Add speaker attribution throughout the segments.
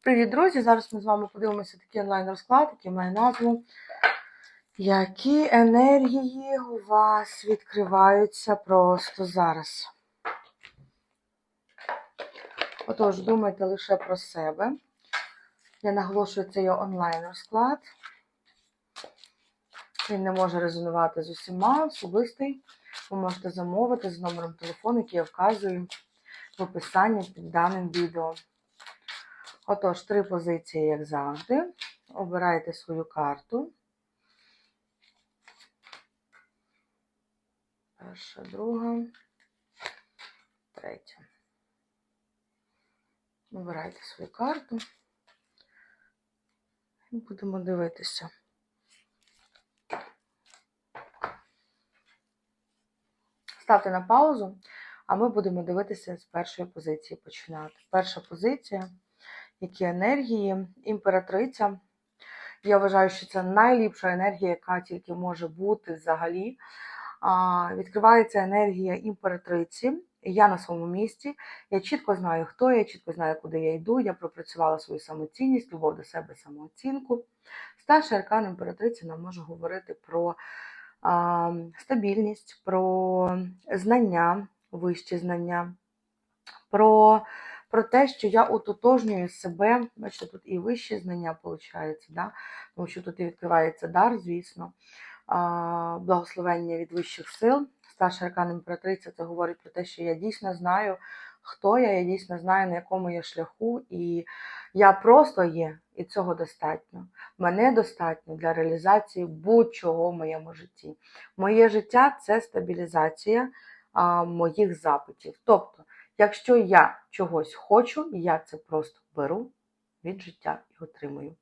Speaker 1: Привіт, друзі! Зараз ми з вами подивимося такий онлайн-розклад, який має назву Які енергії у вас відкриваються просто зараз? Отож, думайте лише про себе. Я наголошую, це є онлайн-розклад. Він не може резонувати з усіма, особистий. Ви можете замовити з номером телефону, який я вказую в описанні під даним відео. Отож, три позиції, як завжди. Обирайте свою карту. Перша, друга, третя. Обирайте свою карту. І будемо дивитися. Ставте на паузу, а ми будемо дивитися з першої позиції починати. Перша позиція які енергії. Імператриця. Я вважаю, що це найліпша енергія, яка тільки може бути взагалі. Відкривається енергія імператриці. Я на своєму місці. Я чітко знаю, хто я, чітко знаю, куди я йду. Я пропрацювала свою самоцінність, любов до себе, самооцінку. Старший аркан імператриці нам може говорити про а, стабільність, про знання, вищі знання, про про те, що я ототожнюю себе, бачите, тут і вищі знання, виходить, да? тому що тут і відкривається дар, звісно, благословення від вищих сил. Старша аркан імператриця це говорить про те, що я дійсно знаю, хто я, я дійсно знаю, на якому я шляху, і я просто є, і цього достатньо. Мене достатньо для реалізації будь-чого в моєму житті. Моє життя це стабілізація а, моїх запитів. Тобто, Якщо я чогось хочу, я це просто беру від життя і отримую.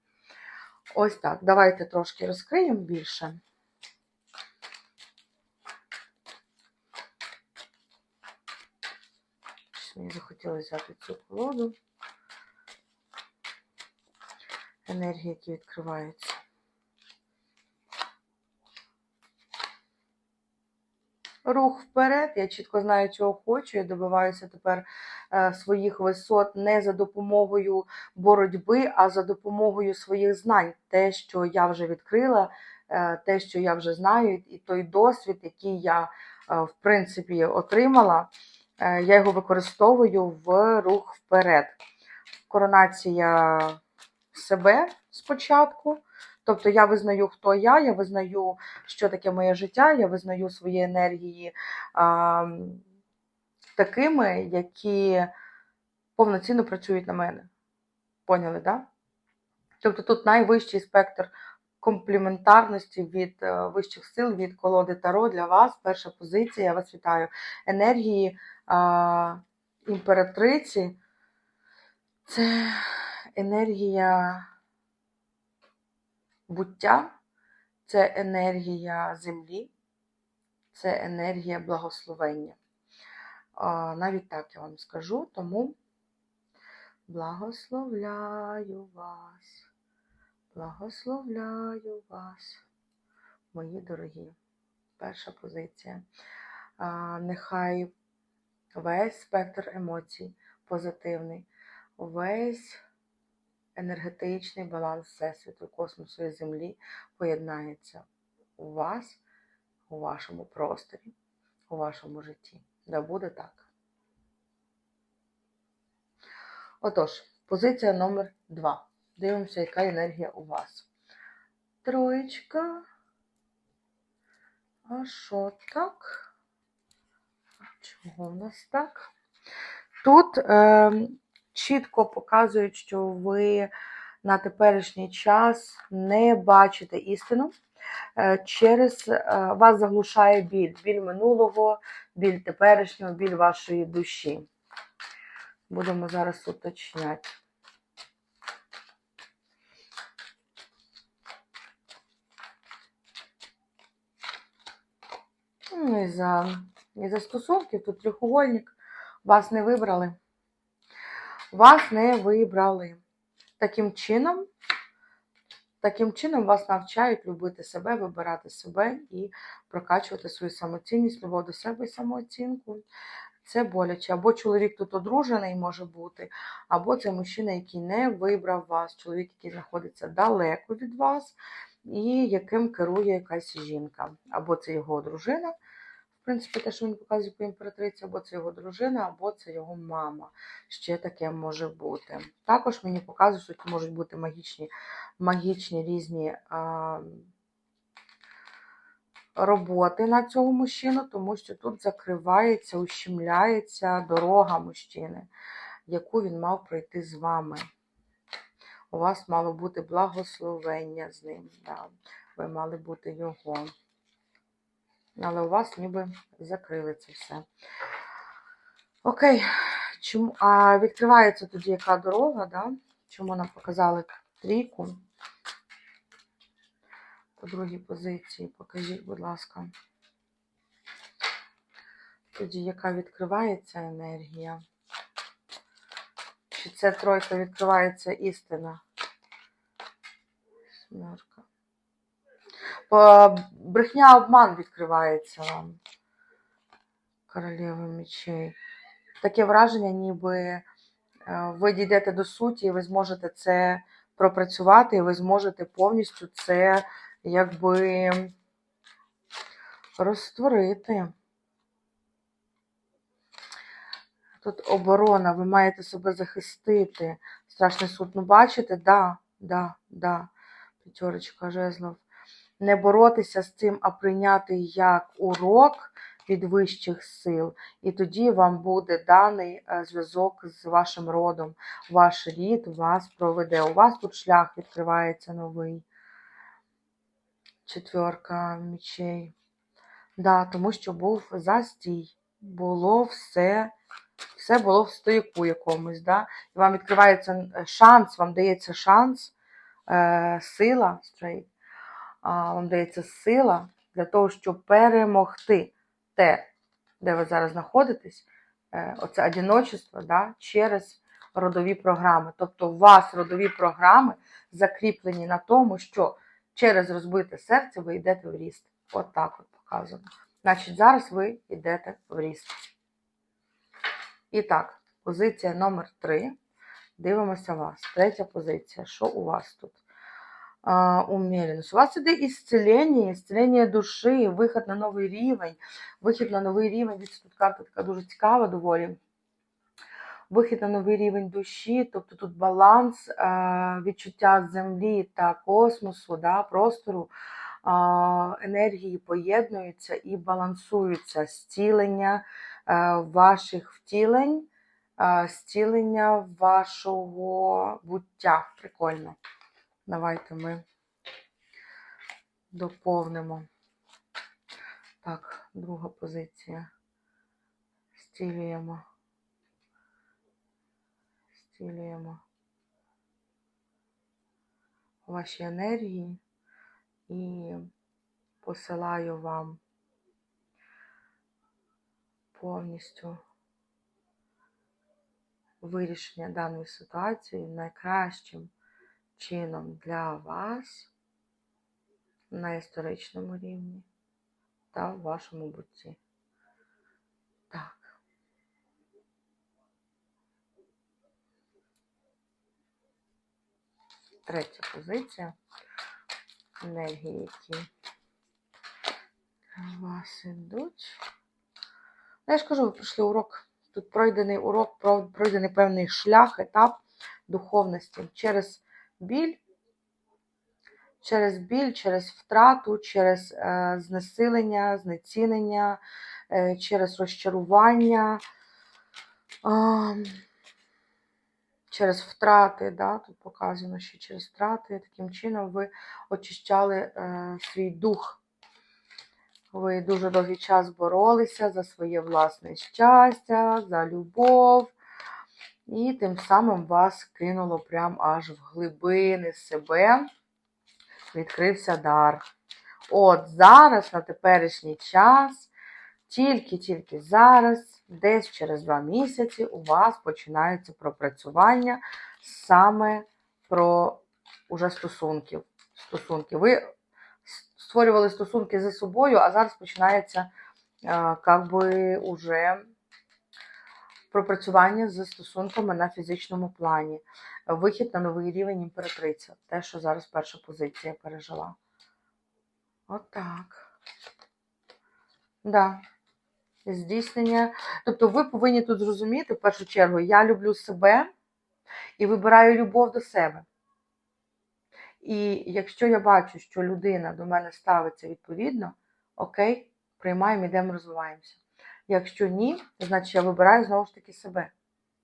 Speaker 1: Ось так. Давайте трошки розкриємо більше. Мені захотілося взяти цю колоду. Енергії, які відкриваються. Рух вперед. Я чітко знаю, чого хочу. Я добиваюся тепер е, своїх висот не за допомогою боротьби, а за допомогою своїх знань. Те, що я вже відкрила, е, те, що я вже знаю, і той досвід, який я, е, в принципі, отримала, я його використовую в рух вперед. Коронація себе спочатку. Тобто я визнаю, хто я, я визнаю, що таке моє життя, я визнаю свої енергії а, такими, які повноцінно працюють на мене. Поняли? Да? Тобто тут найвищий спектр компліментарності від е, вищих сил, від колоди Таро для вас. Перша позиція, я вас вітаю. Енергії а, імператриці це енергія буття це енергія землі, це енергія благословення. Навіть так я вам скажу, тому благословляю вас, благословляю вас, мої дорогі. Перша позиція. Нехай весь спектр емоцій позитивний, весь енергетичний баланс Всесвіту, космосу і Землі поєднається у вас, у вашому просторі, у вашому житті. Да буде так. Отож, позиція номер два. Дивимося, яка енергія у вас. Троєчка. А що так? Чого в нас так? Тут е, чітко показують, що ви на теперішній час не бачите істину. Е, через е, вас заглушає біль, біль минулого, біль теперішнього, біль вашої душі. Будемо зараз уточняти. Ну і за, і за стосунків тут трьохугольник. Вас не вибрали вас не вибрали. Таким чином, таким чином вас навчають любити себе, вибирати себе і прокачувати свою самоцінність, любов до себе і самооцінку. Це боляче. Або чоловік тут одружений може бути, або це мужчина, який не вибрав вас, чоловік, який знаходиться далеко від вас, і яким керує якась жінка. Або це його дружина, принципі, те, що він показує по імператриці, або це його дружина, або це його мама. Ще таке може бути. Також мені показують, що тут можуть бути магічні, магічні різні. А, роботи на цього мужчину, тому що тут закривається, ущемляється дорога мужчини, яку він мав пройти з вами. У вас мало бути благословення з ним. Да. Ви мали бути його. Але у вас ніби закрили це все. Окей. Чому? А відкривається тоді яка дорога, да? Чому нам показали трійку? По другій позиції, покажіть, будь ласка. Тоді, яка відкривається енергія? Чи це тройка відкривається істина? Смерка. Брехня обман відкривається вам. Королева мечей. Таке враження, ніби е, ви дійдете до суті, і ви зможете це пропрацювати, і ви зможете повністю це якби розтворити. Тут оборона, ви маєте себе захистити. Страшний суд. Ну, бачите, да, да, да. П'ятерочка жезлов. Не боротися з цим, а прийняти як урок від вищих сил. І тоді вам буде даний е, зв'язок з вашим родом. Ваш рід вас проведе. У вас тут шлях відкривається новий. Четверка мечей. Да, тому що був застій. Було все, все було в стояку якомусь. Да? І вам відкривається е, шанс, вам дається шанс, е, сила, а, вам дається сила для того, щоб перемогти те, де ви зараз знаходитесь, е, оце одиночество, да, через родові програми. Тобто у вас родові програми закріплені на тому, що через розбите серце ви йдете в ріст. От так от показано. Значить, зараз ви йдете в ріст. І так, позиція номер 3. Дивимося вас. Третя позиція. Що у вас тут? Умеренность. У вас іде ісцелення, ісцелення душі, вихід на новий рівень. Вихід на новий рівень. Дивіться, тут карта така дуже цікава доволі. Вихід на новий рівень душі, тобто тут баланс, відчуття землі та космосу, да, простору, енергії поєднуються і балансуються зцілення е, ваших втілень, е, зцілення вашого буття. Прикольно. Давайте ми доповнимо. Так, друга позиція. Зцілюємо. Зцілюємо ваші енергії і посилаю вам повністю вирішення даної ситуації найкращим чином для вас на історичному рівні та в вашому бутті. Так. Третя позиція. Енергії, які у вас ідуть. Ну, Я ж кажу, ви пройшли урок. Тут пройдений урок, пройдений певний шлях, етап духовності через біль, через біль, через втрату, через е, знесилення, знецінення, е, через розчарування. А, через втрати, да, тут показано, що через втрати таким чином ви очищали е, свій дух. Ви дуже довгий час боролися за своє власне щастя, за любов, і тим самим вас кинуло прям аж в глибини себе, відкрився дар. От зараз, на теперішній час, тільки-тільки зараз, десь через два місяці, у вас починаються пропрацювання саме про уже стосунків. Стосунки. Ви створювали стосунки за собою, а зараз починається е, как би уже пропрацювання з стосунками на фізичному плані, вихід на новий рівень імператриця. Те, що зараз перша позиція пережила. Отак. Да. Здійснення. Тобто ви повинні тут зрозуміти, в першу чергу, я люблю себе і вибираю любов до себе. І якщо я бачу, що людина до мене ставиться відповідно, окей, приймаємо, йдемо, розвиваємося. Якщо ні, значить я вибираю знову ж таки себе.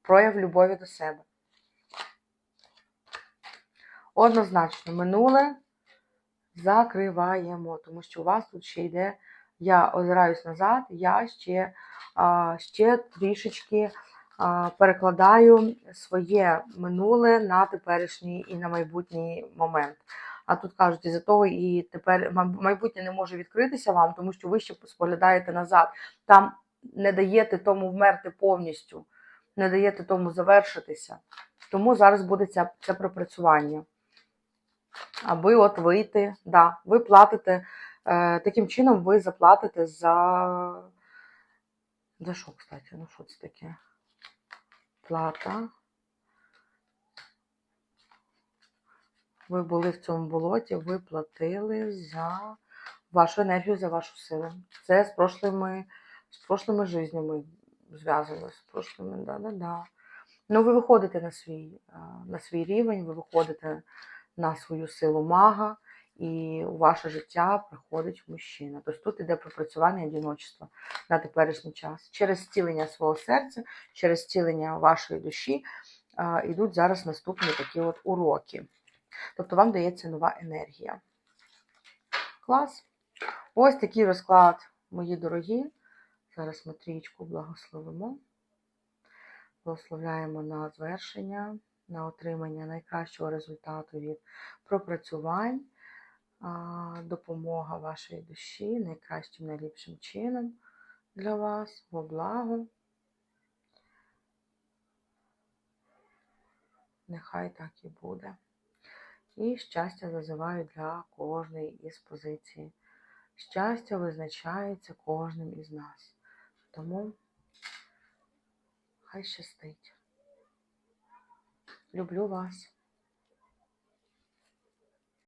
Speaker 1: Прояв любові до себе. Однозначно, минуле закриваємо, тому що у вас тут ще йде, я озираюсь назад, я ще, ще трішечки перекладаю своє минуле на теперішній і на майбутній момент. А тут кажуть, із-за того і тепер майбутнє не може відкритися вам, тому що ви ще споглядаєте назад. Там не даєте тому вмерти повністю, не даєте тому завершитися. Тому зараз буде це, це пропрацювання. Аби от вийти, да, ви платите, е, таким чином ви заплатите за. За що, кстати? Ну, що це таке? Плата. Ви були в цьому болоті, ви платили за вашу енергію, за вашу силу. Це з прошлими, з прошлими жизнями зв'язано, з прошлими, да-да-да. Ну, ви виходите на свій, на свій рівень, ви виходите на свою силу мага, і у ваше життя приходить мужчина. Тобто тут іде пропрацювання одиночества на теперішній час. Через зцілення свого серця, через зцілення вашої душі йдуть зараз наступні такі от уроки. Тобто вам дається нова енергія. Клас. Ось такий розклад, мої дорогі. Зараз ми трієчку благословимо. Благословляємо на звершення, на отримання найкращого результату від пропрацювань, допомога вашої душі найкращим, найліпшим чином для вас, во благо. Нехай так і буде. І щастя зазиваю для кожної із позицій. Щастя визначається кожним із нас. Тому хай щастить. Люблю вас.